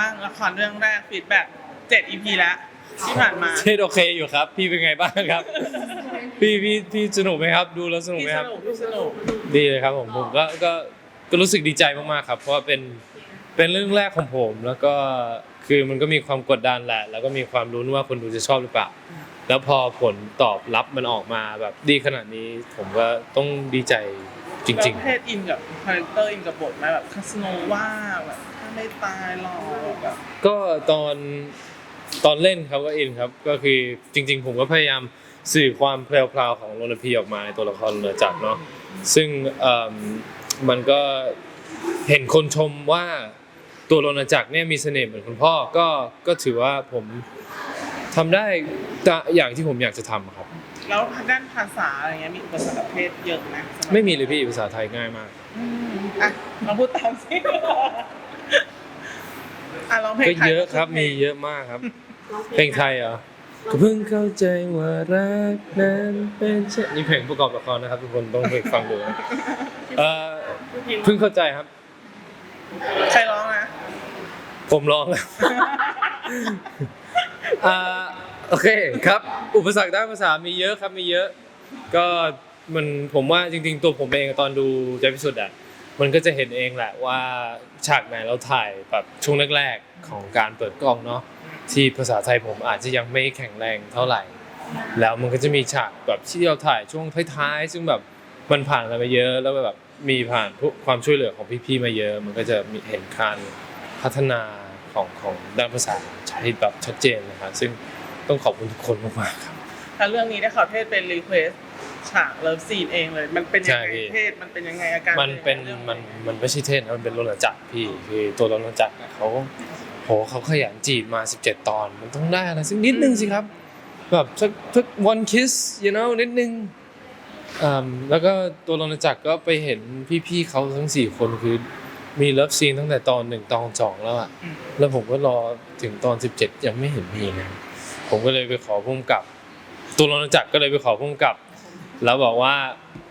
บ้างละครเรื่องแรกฟีดแบ็กเจ็ด EP แล้วที่ผ่านมา เชดโอเคอยู่ครับ พี่เป็นไงบ้างครับ พี่พี่พี่สนุกไหมครับ ดูแล้วสนุกพี่ไหมสครับนุกพี่สนุกดีเลยครับผมผมก็ก็ก็รู้สึกดีใจมากๆครับ เพราะว่าเป็นเป็นเรื่องแรกของผม แล้วก็คือมันก็มีความกดดันแหละ แล้วก็มีความรุ้นว่าคนดูจะชอบหรือเปล่า แล้วพอผลตอบรับมันออกมาแบบดีขนาดนี้ ผมก็ต้องดีใจ จริงแล้วเพศอินกับคาแรคเตอร์อินกับบทไหมแบบคาสโนว่าแบบถ้าไม่ตายหรอกแบบๆก็ตอนตอนเล่นครับก็อินครับ ก็คือจริง ๆ ผมก็พยายามสื่อความแพรวๆของโรนพีออกมาในตัวละครเหนือจักรเนาะซึ่งเอิ่มมันก็เห็นคนชมว่าตัวโรนจักรเนี่ยมีเสน่ห์เหมือนคุณพ่อก็ก็ถือว่าผมทำได้ตะอย่างที่ผมอยากจะทำครับ แล้วทางด้านภาษาอะไรเงี้ยมีอุปสรรคกับเพศเยอะไหมสำหรับไม่มีเลยพี่ภาษาไทยง่ายมาก อืมอะลองพูดตามสิอะลองเพลงก็ไทยเยอะครับมีเยอะมากครับ เพลงไทยเหรอก็เพิ่งเข้าใจว่ารักนั้นเป็นเช่นนี่เพลงประกอบละครนะครับทุกคนต้องไปฟังดูนะเอ่อเพิ่งเข้าใจครับ ใครร้องนะ ผมร้องแล้ว อ่า โอเคครับ อุปสรรคด้านภาษามีเยอะครับมีเยอะ ก็มันผมว่าจริง ๆ ตัวผมเองตอนดูใจพิสุทธิ์อะมันก็จะเห็นเองแหละว่าฉากไหนเราถ่ายแบบช่วงแรกๆของการเปิดกล้องเนาะที่ภาษาไทยผมอาจจะยังไม่แข็งแรงเท่าไหร่ แล้วมันก็จะมีฉากแบบที่เราถ่ายช่วงท้ายๆซึ่งแบบมันผ่านอะไรมาเยอะแล้วแบบมีผ่านความช่วยเหลือของพี่ๆมาเยอะ มันก็จะมีเห็นการพัฒนาของของด้านภาษาใช้แบบชัดเจนนะครับซึ่ง ต้องขอบคุณทุกคนมากๆครับ ถ้าเรื่องนี้ได้ขอเทศเป็นรีเควสฉากเลิฟซีนเองเลย มันเป็นยังไงใช่พี่ เทศมันเป็นยังไงอาการมันเป็นยังไงมันมันไม่ใช่เทศนะมันเป็นโรนจักรพี่คือตัวโรนจักรอะเขาโหเขาขยันจีบมา 17 ตอนมันต้องได้อะไรสักนิดนึงสิครับแบบสักสัก one kiss you know นิดนึงอ่าแล้วก็ตัวโรนจักรก็ไปเห็นพี่ๆเขาทั้ง 4 คนคือมีเลิฟซีนตั้งแต่ตอนหนึ่งตอนสองแล้วอะอืมแล้วผมก็รอถึงตอน 17 ยังไม่เห็นมีนะ ผมก็เลยไปขอพุ่มกับ ตัวโรนจักรก็เลยไปขอพุ่มกับ แล้วบอกว่า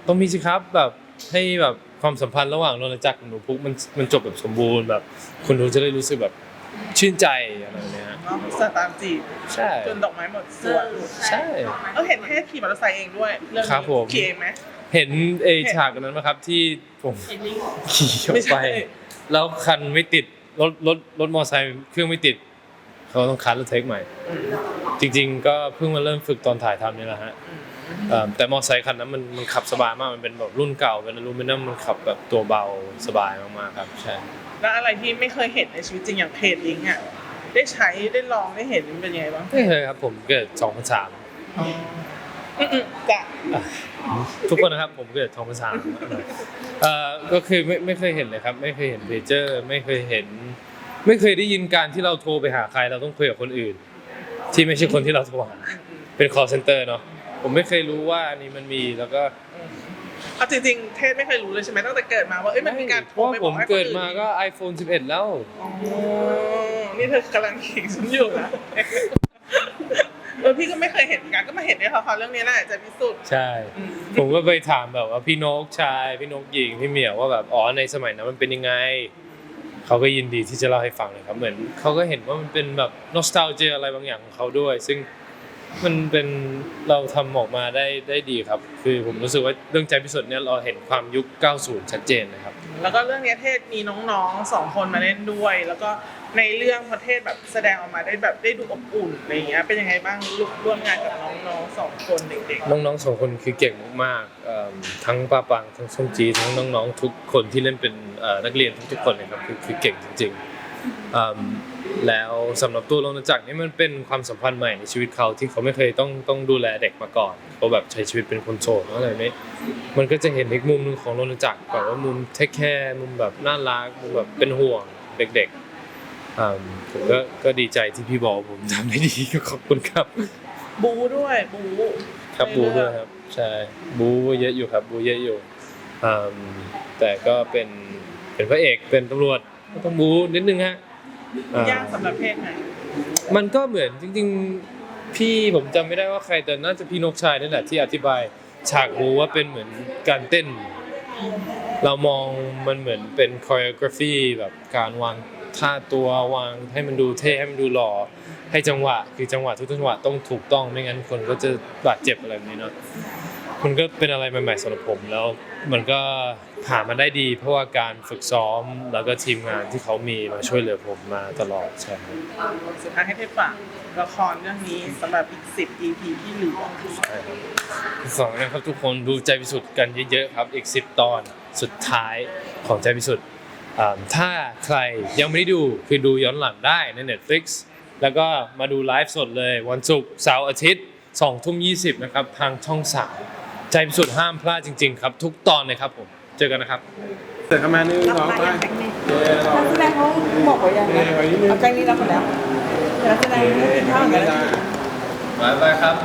ต้องมีสิครับแบบให้แบบความสัมพันธ์ระหว่างโรนจักรกับหนูพุกมันมันจบแบบสมบูรณ์แบบคนดูจะได้รู้สึกแบบชื่นใจอะไรแบบเนี้ยเนาะสตาร์จีบใช่ จนดอกไม้หมดสวนใช่ เออเห็นเทศขี่มอเตอร์ไซค์เองด้วยเรื่องนี้ครับผมขี่เองไหม เห็นเอฉากนั้นไหมครับที่ผมขี่เข้าไม่ไปใช่แล้วคันไม่ติดรถรถรถมอเตอร์ไซค์เครื่องไม่ติด เขาต้องคัดแล้วเทคใหม่อืมจริง ๆ ก็เพิ่งมาเริ่มฝึกตอนถ่ายทำนี่แหละฮะอืมเอ่อแต่มอเตอร์ไซค์คันนั้นมันมันขับสบายมากมันเป็นแบบรุ่นเก่าเป็นอลูมิเนียมมันขับแบบตัวเบาสบายมากๆครับใช่แล้วอะไรที่ไม่เคยเห็นในชีวิตจริงอย่างเพจลิงก์อะได้ใช้ได้ลองได้เห็นมันเป็นยังไงบ้างไม่เคยครับผมเกิด2003อ๋ออืมๆจ้ะทุกคนนะครับผมเกิด2003เอ่อก็คือไม่ไม่เคยเห็นเลยครับ ไม่เคยเห็นเพจเจอร์ ไม่เคยเห็น ไม่เคยได้ยินการที่เราโทรไปหาใครเราต้องคุยกับคนอื่น ที่ไม่ใช่คนที่เราโทรหาเป็น call center เนาะผมไม่เคยรู้ว่าอันนี้มันมีแล้วก็เอาจริงๆเทศไม่เคยรู้เลยใช่ไหมตั้งแต่เกิดมาว่าเอ้ยมันมีการเพโทรราะว่าไปผบอกมให้คนเกิดอื่นมาก็ iPhone 11 แล้วอ๋อนี่เธอกำลังขิงฉันอยู่นะเออพี่ก็ไม่เคยเห็นเหมือนกันก็มาเห็นในละครเรื่องนี้แหละจะพิสูจน์ใช่อืมผมก็ไปถามแบบว่าพี่นกชาย พี่นกหญิงพี่เหมียวว่าแบบอ๋อในสมัยนั้นมันเป็นยังไง เขาก็ยินดีที่จะเล่าให้ฟังเลยครับเหมือนเขาก็เห็นว่ามันเป็นแบบนอสตาเจอะไรบางอย่างของเขาด้วย ซึ่ง มันเป็นเราทำออกมาได้ได้ดีครับ คือผมรู้สึกว่าเรื่องใจพิสุทธิ์เนี่ยเราเห็นความยุค 90 ชัดเจนนะครับ แล้วก็เรื่องนี้เทศมีน้องๆสองคนมาเล่นด้วย แล้วก็ในเรื่องประเทศแบบแสดงออกมาได้แบบได้ดูอบอุ่นอะไรอย่างเงี้ยเป็นยังไงบ้างร่วมงานกับน้องๆสองคนเด็กน้องๆสองคนคือเก่งมากๆเอิ่มทั้งป้าปังทั้งส้มจีทั้งน้องๆทุกคนที่เล่นเป็นเอ่อนักเรียนทุกๆคนเลยครับคือคือเก่งจริงๆเอิ่ม แล้วสำหรับตัวโรนจักรนี่มันเป็นความสัมพันธ์ใหม่ในชีวิตเขาที่เขาไม่เคยต้องต้องดูแลเด็กมาก่อนเขาแบบใช้ชีวิตเป็นคนโสดอะไรนี้มันก็จะเห็นอีกมุมหนึงของโรนจักรแบบว่ามุมเทคแคร์มุมแบบน่ารักมุมแบบเป็นห่วงเด็กๆอ่าผมก็ก็ดีใจที่พี่บอกผมทำได้ดีก็ขอบคุณครับๆบูด้วยบูครับบูด้วยครับใช่บูเยอะอยู่ครับบูเยอะอยู่อืมแต่ก็เป็นเป็นพระเอกเป็นตำรวจ ก็ต้องบูนิดนึงฮะอ่ายากสำหรับเพศไหนมันก็เหมือนจริง ๆ พี่ผมจำไม่ได้ว่าใครแต่น่าจะพี่นกชายนั่นแหละที่อธิบาย ฉากบูว่าเป็นเหมือนการเต้น เรามองมันเหมือนเป็นคอ r e กราฟีแบบการวางท่าตัววางให้มันดูเท่ให้มันดูหล่อให้จังหวะคือจังหวะทุกจังหวะต้องถูกต้องไม่งั้นคนก็จะบาดเจ็บอะไรแบบนี้เนาะ มันก็เป็นอะไรใหม่ๆสำหรับผมแล้วมันก็ผ่านมาได้ดี เพราะว่าการฝึกซ้อมแล้วก็ทีมงานที่เขามีมาช่วยเหลือผมมาตลอดใช่ครับสุดท้ายให้เทพฝากละครเรื่องนี้สำหรับอีก 10 EP ที่เหลือสองนะครับทุกคนดูใจพิสุทธิ์กันเยอะๆครับอีก 10 ตอนสุดท้ายของใจพิสุทธิ์ถ้าใครยังไม่ได้ดูคือดูย้อนหลังได้ใน Netflix แล้วก็มาดูไลฟ์สดเลยวันศุกร์เสาร์อาทิตย์2ทุ่ม20นะครับทางช่อง3 ใจพิสุทธิ์ห้ามพลาดจริง ๆ ครับ ทุกตอนเลยครับผมเจอกันนะครับเสร็จกันมาหนึ่งรับสองมาไปอย่างแบงค์นี่นักแสดงเขาบอกไว้ยังนะเอาแบงค์นี้รับหมดแล้วแต่นักแสดงไม่กินข้าวเหมือนกันบายบายครับ